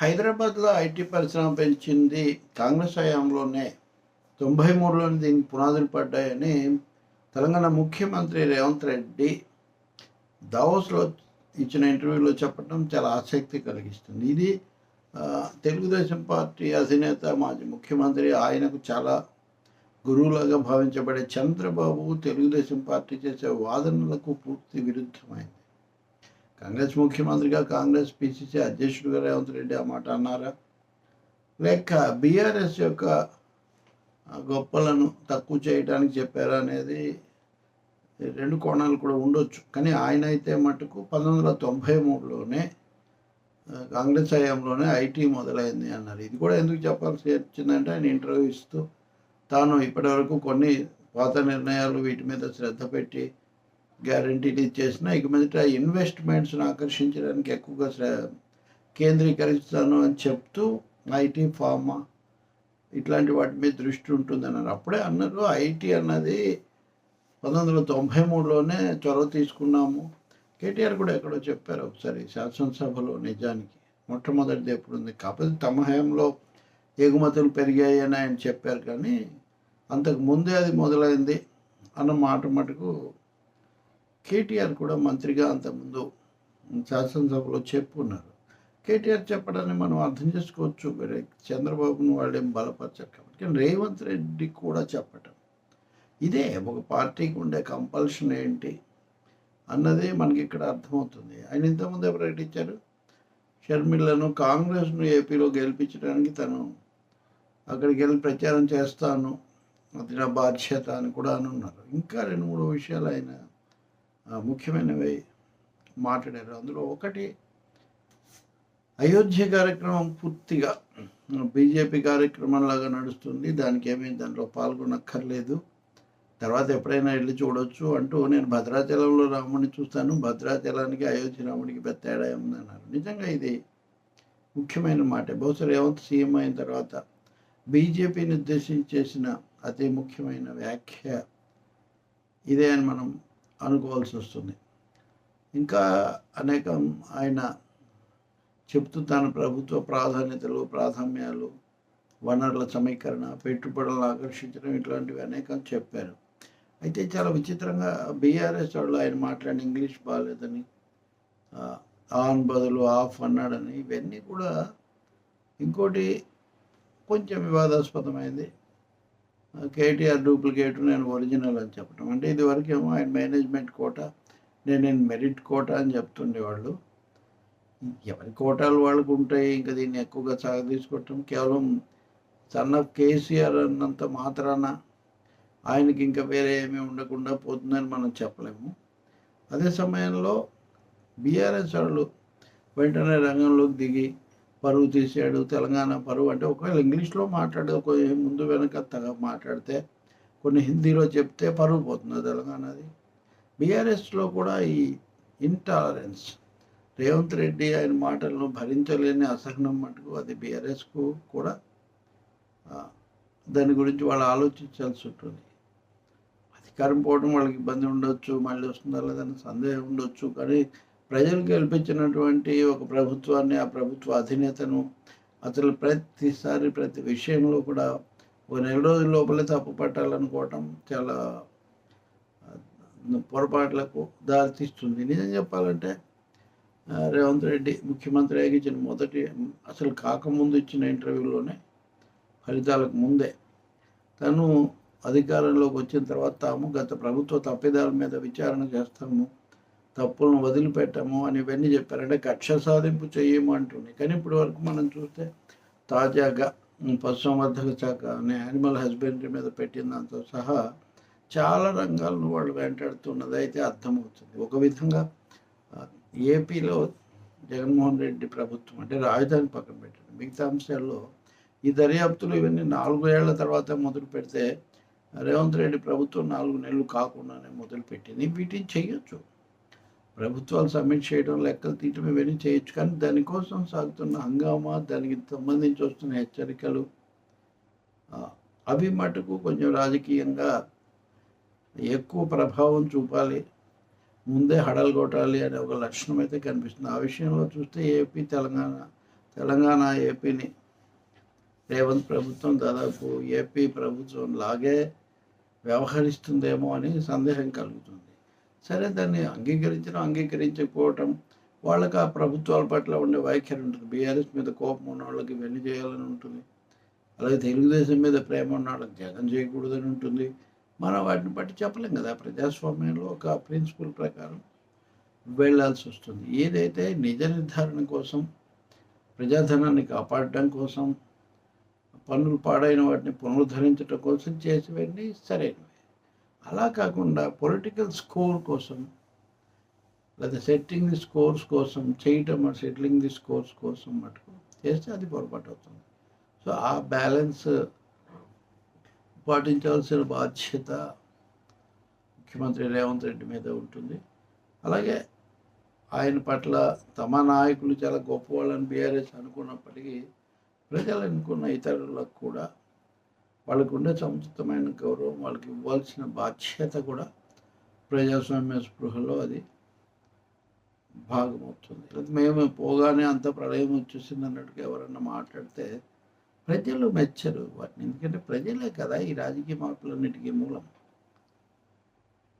హైదరాబాద్లో ఐటీ పరిశ్రమ పెంచింది కాంగ్రెస్ హయాంలోనే. తొంభై మూడులోనే దీనికి పునాదులు పడ్డాయని తెలంగాణ ముఖ్యమంత్రి రేవంత్ రెడ్డి దావోస్లో ఇచ్చిన ఇంటర్వ్యూలో చెప్పడం చాలా ఆసక్తి కలిగిస్తుంది. ఇది తెలుగుదేశం పార్టీ అధినేత మాజీ ముఖ్యమంత్రి ఆయనకు చాలా గురువులాగా భావించబడే చంద్రబాబు తెలుగుదేశం పార్టీ చేసే వాదనలకు పూర్తి విరుద్ధమైంది. కాంగ్రెస్ ముఖ్యమంత్రిగా కాంగ్రెస్ పిసిసి అధ్యక్షుడుగా రేవంత్ రెడ్డి ఆ మాట అన్నారా? లేక బీఆర్ఎస్ యొక్క గొప్పలను తక్కువ చేయడానికి చెప్పారా అనేది రెండు కోణాలు కూడా ఉండొచ్చు. కానీ ఆయన అయితే మటుకు పంతొమ్మిది వందల తొంభై మూడులోనే కాంగ్రెస్ హయాంలోనే ఐటీ మొదలైంది అన్నారు. ఇది కూడా ఎందుకు చెప్పాల్సి వచ్చిందంటే ఆయన ఇంటర్వ్యూ ఇస్తూ తాను ఇప్పటివరకు కొన్ని పాత నిర్ణయాలు వీటి మీద శ్రద్ధ పెట్టి గ్యారంటీని ఇచ్చేసిన ఇక మీదట ఇన్వెస్ట్మెంట్స్ను ఆకర్షించడానికి ఎక్కువగా శ్ర కేంద్రీకరిస్తాను అని చెప్తూ ఐటీ ఫార్మా ఇట్లాంటి వాటి మీద దృష్టి ఉంటుంది అన్నారు అప్పుడే అన్నారు ఐటీ అన్నది పంతొమ్మిది వందల తొంభై మూడులోనే చొరవ తీసుకున్నాము. కేటీఆర్ కూడా ఎక్కడో చెప్పారు ఒకసారి శాసనసభలో నిజానికి. మొట్టమొదటిది ఎప్పుడు ఉంది కాకపోతే తమ హయాంలో ఎగుమతులు పెరిగాయి అని ఆయన చెప్పారు కానీ అంతకు ముందే అది మొదలైంది అన్న మాట మటుకు కేటీఆర్ కూడా మంత్రిగా అంతకుముందు శాసనసభలో చెప్పుకున్నారు కేటీఆర్ చెప్పడాన్ని మనం అర్థం చేసుకోవచ్చు. చంద్రబాబును వాళ్ళేం బలపరచారు కాబట్టి కానీ రేవంత్ రెడ్డి కూడా చెప్పటం. ఇదే ఒక పార్టీకి ఉండే కంపల్షన్ ఏంటి అన్నదే మనకి ఇక్కడ అర్థమవుతుంది. ఆయన ఇంతకుముందే ప్రకటించారు షర్మిలను కాంగ్రెస్ను ఏపీలో గెలిపించడానికి తను అక్కడికి వెళ్ళి ప్రచారం చేస్తాను. అది నా బాధ్యత అని కూడా అని ఉన్నారు ఇంకా రెండు మూడు విషయాలు ఆయన ముఖ్యమైనవి మాట్లాడారు. అందులో ఒకటి అయోధ్య కార్యక్రమం పూర్తిగా బీజేపీ కార్యక్రమంలాగా నడుస్తుంది. దానికి ఏమీ దాంట్లో పాల్గొనక్కర్లేదు. తర్వాత ఎప్పుడైనా వెళ్ళి చూడొచ్చు అంటూ నేను భద్రాచలంలో రాముడిని చూస్తాను. భద్రాచలానికి అయోధ్య రాముడికి పెద్ద తేడా ఉందన్నారు నిజంగా ఇది ముఖ్యమైన మాట. బహుశా రేవంత్ సీఎం అయిన తర్వాత బీజేపీని ఉద్దేశించి చేసిన అతి ముఖ్యమైన వ్యాఖ్య ఇదే అని మనం అనుకోవాల్సి వస్తుంది ఇంకా అనేకం ఆయన చెప్తూ తన ప్రభుత్వ ప్రాధాన్యతలు ప్రాధాన్యాలు వనరుల సమీకరణ పెట్టుబడులను ఆకర్షించడం ఇట్లాంటివి అనేకం చెప్పారు. అయితే చాలా విచిత్రంగా బీఆర్ఎస్ వాళ్ళు ఆయన మాట్లాడిన ఇంగ్లీష్ బాగాలేదని ఆన్ బదులు ఆఫ్ అన్నాడని ఇవన్నీ కూడా ఇంకోటి కొంచెం వివాదాస్పదమైంది. కేటీఆర్ డూప్లికేట్ నేను ఒరిజినల్ అని చెప్పడం అంటే ఇది ఏమో ఆయన మేనేజ్మెంట్ కోట నేను నేను మెరిట్ కోట అని చెప్తుండేవాళ్ళు. ఎవరి కోటాలు వాళ్ళకు ఉంటాయి? ఇంకా దీన్ని ఎక్కువగా సాగదీసుకోవటం. కేవలం సన్ ఆఫ్ కేసీఆర్ అన్నంత మాత్రాన ఆయనకి ఇంకా వేరే ఏమీ ఉండకుండా పోతుందని మనం చెప్పలేము. అదే సమయంలో బీఆర్ఎస్ వాళ్ళు వెంటనే రంగంలోకి దిగి పరువు తీసాడు తెలంగాణ పరువు అంటే ఒకవేళ ఇంగ్లీష్లో మాట్లాడే ఒక ముందు వెనక మాట్లాడితే కొన్ని హిందీలో చెప్తే పరువు పోతుంది తెలంగాణది. బీఆర్ఎస్లో కూడా ఈ ఇంటాలరెన్స్ రేవంత్ రెడ్డి ఆయన మాటలను భరించలేని అసహనం మటుకు అది బీఆర్ఎస్కు కూడా దాని గురించి వాళ్ళు ఆలోచించాల్సి ఉంటుంది. అధికారం పోవడం వాళ్ళకి ఇబ్బంది ఉండొచ్చు మళ్ళీ వస్తుందా లేదని సందేహం ఉండొచ్చు కానీ ప్రజలు గెలిపించినటువంటి ఒక ప్రభుత్వాన్ని ఆ ప్రభుత్వ అధినేతను అతను ప్రతిసారి ప్రతి విషయంలో కూడా ఒక నెల రోజుల లోపలే తప్పు పట్టాలనుకోవటం చాలా పొరపాట్లకు దారితీస్తుంది. నిజం చెప్పాలంటే రేవంత్ రెడ్డి ముఖ్యమంత్రి ఇచ్చిన మొదటి అసలు కాకముందు ఇచ్చిన ఇంటర్వ్యూలోనే ఫలితాలకు ముందే తను అధికారంలోకి వచ్చిన తర్వాత తాము గత ప్రభుత్వ తప్పిదాల మీద విచారణ చేస్తాము తప్పులను వదిలిపెట్టము అని ఇవన్నీ చెప్పారంటే కక్ష సాధింపు చేయము అంటుంది కానీ ఇప్పటి వరకు మనం చూస్తే తాజాగా పశుసంవర్ధక శాఖ అనే యానిమల్ హస్బెండరీ మీద పెట్టిన దాంతో సహా చాలా రంగాలను వాళ్ళు వెంటాడుతున్నది అయితే అర్థమవుతుంది. ఒక విధంగా ఏపీలో జగన్మోహన్ రెడ్డి ప్రభుత్వం అంటే రాజధాని పక్కన పెట్టండి మిగతా అంశాల్లో ఈ దర్యాప్తులు ఇవన్నీ నాలుగు ఏళ్ళ తర్వాత మొదలు పెడితే రేవంత్ రెడ్డి ప్రభుత్వం నాలుగు నెలలు కాకుండానే మొదలుపెట్టింది. వీటిని చేయొచ్చు. ప్రభుత్వాలు సబ్మిట్ చేయడం లెక్కలు తీయటం ఇవన్నీ చేయొచ్చు. కానీ దానికోసం సాగుతున్న హంగామా దానికి సంబంధించి వస్తున్న హెచ్చరికలు అవి మటుకు కొంచెం రాజకీయంగా ఎక్కువ ప్రభావం చూపాలి. ముందే హడలు కొట్టాలి అనే ఒక లక్షణం అయితే కనిపిస్తుంది. ఆ విషయంలో చూస్తే ఏపీ తెలంగాణ తెలంగాణ ఏపీని రేవంత్ ప్రభుత్వం దాదాపు ఏపీ ప్రభుత్వం లాగే వ్యవహరిస్తుందేమో అని సందేహం కలుగుతుంది. సరే దాన్ని అంగీకరించడం అంగీకరించకపోవటం వాళ్ళకి ఆ ప్రభుత్వాల పట్ల ఉండే వైఖరి ఉంటుంది. బీఆర్ఎస్ మీద కోపం ఉన్న వాళ్ళకి వెళ్ళి చేయాలని ఉంటుంది. అలాగే తెలుగుదేశం మీద ప్రేమ ఉన్న వాళ్ళకి జగన్ చేయకూడదని ఉంటుంది. మనం వాటిని బట్టి చెప్పలేం కదా. ప్రజాస్వామ్యంలో ఒక ప్రిన్సిపల్ ప్రకారం వెళ్ళాల్సి వస్తుంది. ఏదైతే నిజ నిర్ధారణ కోసం ప్రజాధనాన్ని కాపాడడం కోసం పన్నులు పాడైన వాటిని పునరుద్ధరించడం కోసం చేసేవన్నీ సరైనవి. అలా కాకుండా పొలిటికల్ స్కోర్ కోసం లేదా సెట్టింగ్ ది స్కోర్స్ కోసం చేయటం సెటిలింగ్ ది స్కోర్స్ కోసం మటుకు చేస్తే అది పొరపాటు అవుతుంది. సో ఆ బ్యాలెన్స్ పాటించాల్సిన బాధ్యత ముఖ్యమంత్రి రేవంత్ రెడ్డి మీద ఉంటుంది. అలాగే ఆయన పట్ల తమ నాయకులు చాలా గొప్పవాళ్ళని బీఆర్ఎస్ అనుకున్నప్పటికీ ప్రజలు అనుకున్న ఇతరులకు కూడా వాళ్ళకు ఉండే సముచితమైన గౌరవం వాళ్ళకి ఇవ్వాల్సిన బాధ్యత కూడా ప్రజాస్వామ్య స్పృహలో అది భాగమవుతుంది. మేము పోగానే అంత ప్రళయం వచ్చేసింది అన్నట్టుగా ఎవరన్నా మాట్లాడితే ప్రజలు మెచ్చరు. వాటిని ఎందుకంటే ప్రజలే కదా ఈ రాజకీయ మార్పులన్నిటికీ మూలం.